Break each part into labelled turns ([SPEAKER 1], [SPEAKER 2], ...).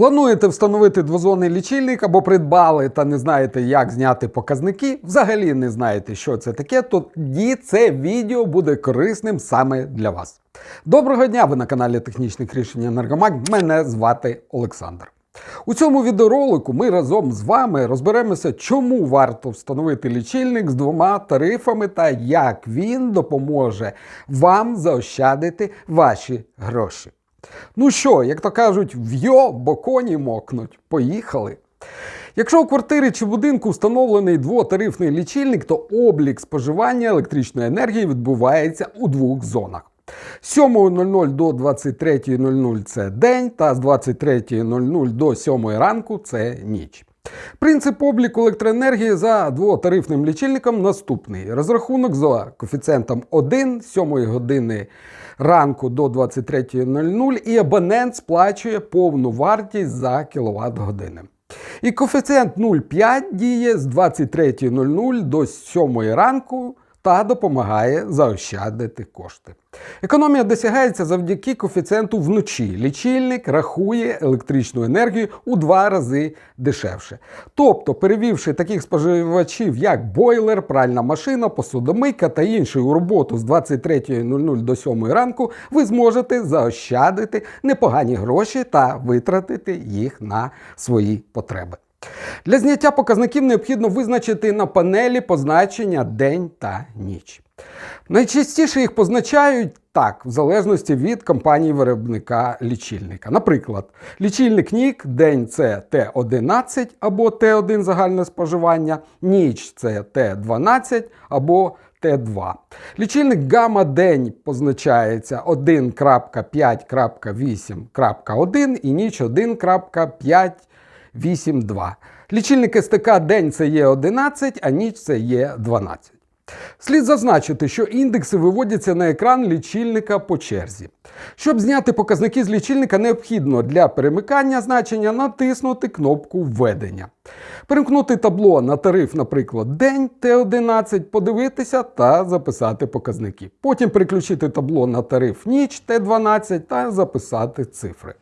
[SPEAKER 1] Плануєте встановити двозонний лічильник або придбали та не знаєте, як зняти показники, взагалі не знаєте, що це таке, тоді це відео буде корисним саме для вас. Доброго дня! Ви на каналі Технічних рішень Енергомаг. Мене звати Олександр. У цьому відеоролику ми разом з вами розберемося, чому варто встановити лічильник з двома тарифами та як він допоможе вам заощадити ваші гроші. Ну що, як то кажуть, в'йо, бо коні мокнуть. Поїхали. Якщо у квартирі чи будинку встановлений двотарифний лічильник, то облік споживання електричної енергії відбувається у двох зонах. З 7.00 до 23.00 це день, та з 23.00 до 7 ранку це ніч. Принцип обліку електроенергії за двотарифним лічильником наступний: розрахунок за коефіцієнтом 1 з 7 години ранку до 23.00 і абонент сплачує повну вартість за кіловат години. І коефіцієнт 0,5 діє з 23.00 до 7 ранку та допомагає заощадити кошти. Економія досягається завдяки коефіцієнту вночі. Лічильник рахує електричну енергію у два рази дешевше. Тобто, перевівши таких споживачів, як бойлер, пральна машина, посудомийка та інші у роботу з 23.00 до 7 ранку, ви зможете заощадити непогані гроші та витратити їх на свої потреби. Для зняття показників необхідно визначити на панелі позначення день та ніч. Найчастіше їх позначають так, в залежності від компанії виробника лічильника. Наприклад, лічильник NIC день це Т11 або Т1 загальне споживання, ніч це Т12 або Т2. Лічильник гамма день позначається 1.5.8.1 і ніч 1.5. 8,2. Лічильник СТК день це є 11, а ніч це є 12. Слід зазначити, що індекси виводяться на екран лічильника по черзі. Щоб зняти показники з лічильника, необхідно для перемикання значення натиснути кнопку введення. Перемкнути табло на тариф, наприклад, день Т11, подивитися та записати показники. Потім переключити табло на тариф ніч Т12 та записати цифри.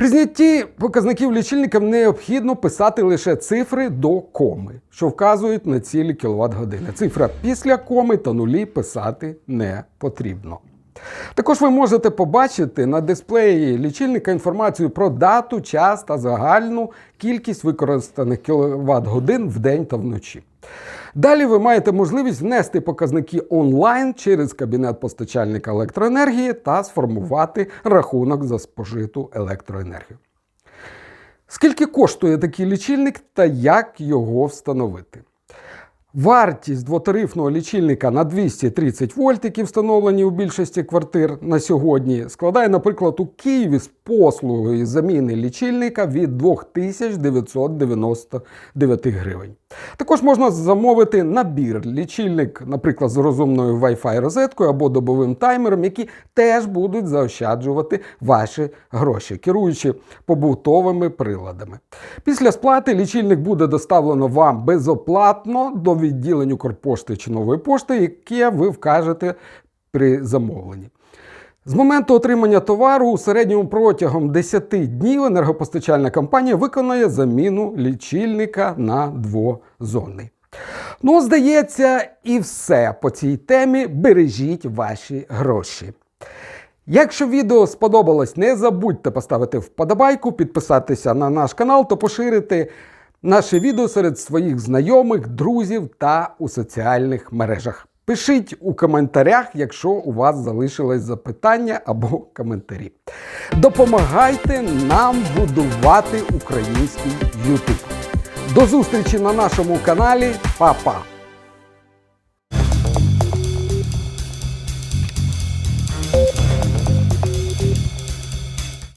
[SPEAKER 1] При знятті показників лічильника необхідно писати лише цифри до коми, що вказують на цілі кіловат години. Цифра після коми та нулі писати не потрібно. Також ви можете побачити на дисплеї лічильника інформацію про дату, час та загальну кількість використаних кіловат годин в день та вночі. Далі ви маєте можливість внести показники онлайн через кабінет постачальника електроенергії та сформувати рахунок за спожиту електроенергію. Скільки коштує такий лічильник та як його встановити? Вартість двотарифного лічильника на 230 вольт, які встановлені у більшості квартир на сьогодні, складає, наприклад, у Києві з послугою заміни лічильника від 2999 гривень. Також можна замовити набір лічильник, наприклад, з розумною Wi-Fi розеткою або добовим таймером, які теж будуть заощаджувати ваші гроші, керуючи побутовими приладами. Після сплати лічильник буде доставлено вам безоплатно до відділення Укрпошти чи нової пошти, яке ви вкажете при замовленні. З моменту отримання товару у середньому протягом 10 днів енергопостачальна компанія виконає заміну лічильника на двозонний. Ну, здається, і все по цій темі. Бережіть ваші гроші. Якщо відео сподобалось, не забудьте поставити вподобайку, підписатися на наш канал та поширити наше відео серед своїх знайомих, друзів та у соціальних мережах. Пишіть у коментарях, якщо у вас залишилось запитання або коментарі. Допомагайте нам будувати український YouTube. До зустрічі на нашому каналі. Па-па!